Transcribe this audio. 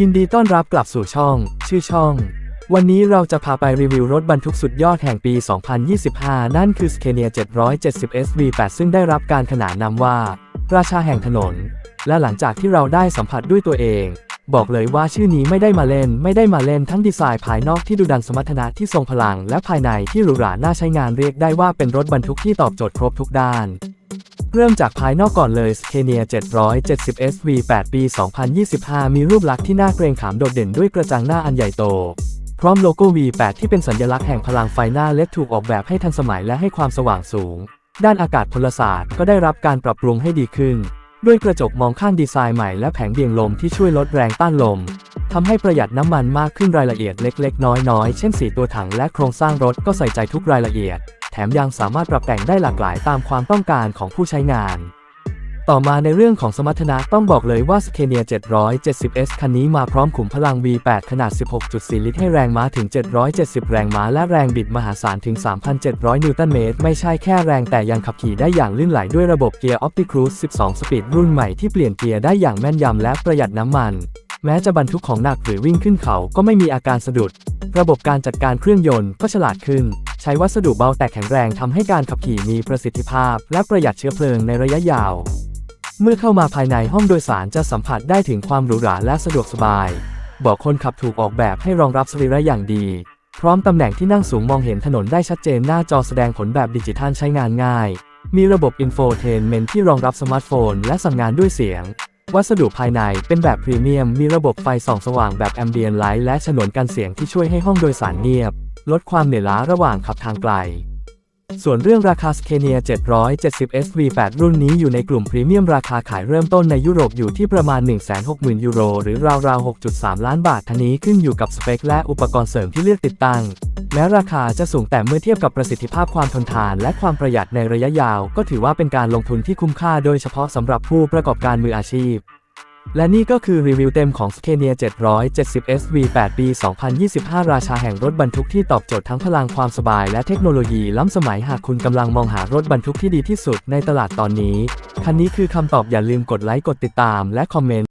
ยินดีต้อนรับกลับสู่ช่อง ชื่อช่อง วันนี้เราจะพาไปรีวิวรถบรรทุกสุดยอดแห่งปี 2025 นั่นคือ Scania 770 SV8 ซึ่งได้รับการขนานนามว่า ราชาแห่งถนน และหลังจากที่เราได้สัมผัสด้วยตัวเอง บอกเลยว่าชื่อนี้ไม่ได้มาเล่น ไม่ได้มาเล่นทั้งดีไซน์ภายนอกที่ดูดันสมรรถนะที่ทรงพลัง และภายในที่หรูหราน่าใช้งานเรียกได้ว่าเป็นรถบรรทุกที่ตอบโจทย์ครบทุกด้าน เริ่มจากภายนอกก่อนเลย Scania 770 SV 8 ปี 2025 มีรูปลักษณ์ที่น่าเกรงขามโดดเด่นด้วยกระจังหน้าอันใหญ่โต พร้อมโลโก้ V8 ที่เป็นสัญลักษณ์แห่งพลังไฟหน้าเล็ดถูกออกแบบให้ทันสมัยและให้ความสว่างสูง ด้านอากาศพลศาสตร์ก็ได้รับการปรับปรุงให้ดีขึ้น ด้วยกระจกมองข้างดีไซน์ใหม่และแผงเบี่ยงลมที่ช่วยลดแรงต้านลมทำให้ประหยัดน้ำมันมากขึ้นรายละเอียดเล็ก ๆ น้อยๆ เช่นสีตัวถังและโครงสร้างรถก็ใส่ใจทุกรายละเอียด แถมยังสามารถปรับแต่งได้หลากหลายตามความต้องการของผู้ใช้งาน ต่อมาในเรื่องของสมรรถนะต้องบอกเลยว่า Scania 770S คันนี้มาพร้อมขุมพลัง V8 ขนาด 16.4 ลิตรให้แรงม้าถึง 770 แรงม้าและแรงบิดมหาศาลถึง 3,700 นิวตันเมตร ไม่ใช่แค่แรงแต่ยังขับขี่ได้อย่างลื่นไหลด้วยระบบเกียร์ OptiCruise 12 สปีดรุ่นใหม่ที่เปลี่ยนเกียร์ได้อย่างแม่นยำและประหยัดน้ำมันแม้จะบรรทุกของหนักหรือวิ่งขึ้นเขาก็ไม่มีอาการสะดุด ระบบการจัดการเครื่องยนต์ก็ฉลาดขึ้น ใช้วัสดุเบาแต่แข็งแรงทำให้การขับขี่มีประสิทธิภาพ และประหยัดเชื้อเพลิงในระยะยาว เมื่อเข้ามาภายในห้องโดยสารจะสัมผัสได้ถึงความหรูหราและสะดวกสบายเบาะคนขับถูกออกแบบให้รองรับสรีระอย่างดี พร้อมตำแหน่งที่นั่งสูงมองเห็นถนนได้ชัดเจนหน้าจอแสดงผลแบบดิจิทัลใช้งานง่าย มีระบบอินโฟเทนเมนที่รองรับสมาร์ทโฟน และสั่งงานด้วยเสียง วัสดุภายในเป็นแบบพรีเมียม มีระบบไฟส่องสว่างแบบแอมเบียนไลท์และฉนวนกันเสียงที่ช่วยให้ห้องโดยสารเงียบ ลดความเหนื่อยล้าระหว่างขับทางไกล ส่วนเรื่องราคา Scania 770 SV8 รุ่นนี้อยู่ในกลุ่มพรีเมียมราคาขายเริ่มต้นในยุโรปอยู่ที่ประมาณ 160,000 ยูโร หรือราวๆ 6.3 ล้านบาททันนี้ขึ้นอยู่กับสเปคและอุปกรณ์เสริมที่เลือกติดตั้ง แม้ราคาจะสูงแต่เมื่อเทียบกับประสิทธิภาพความทนทานและความประหยัดในระยะยาว ก็ถือว่าเป็นการลงทุนที่คุ้มค่าโดยเฉพาะสำหรับผู้ประกอบการมืออาชีพ และนี่ก็คือรีวิวเต็มของ Scania 770 SV8 ปี 2025 ราชาแห่งรถบรรทุกที่ตอบโจทย์ทั้งพลังความสบายและเทคโนโลยีล้ำสมัยหากคุณกำลังมองหารถบรรทุกที่ดีที่สุดในตลาดตอนนี้ คันนี้คือคำตอบอย่าลืมกดไลค์กดติดตามและคอมเมนต์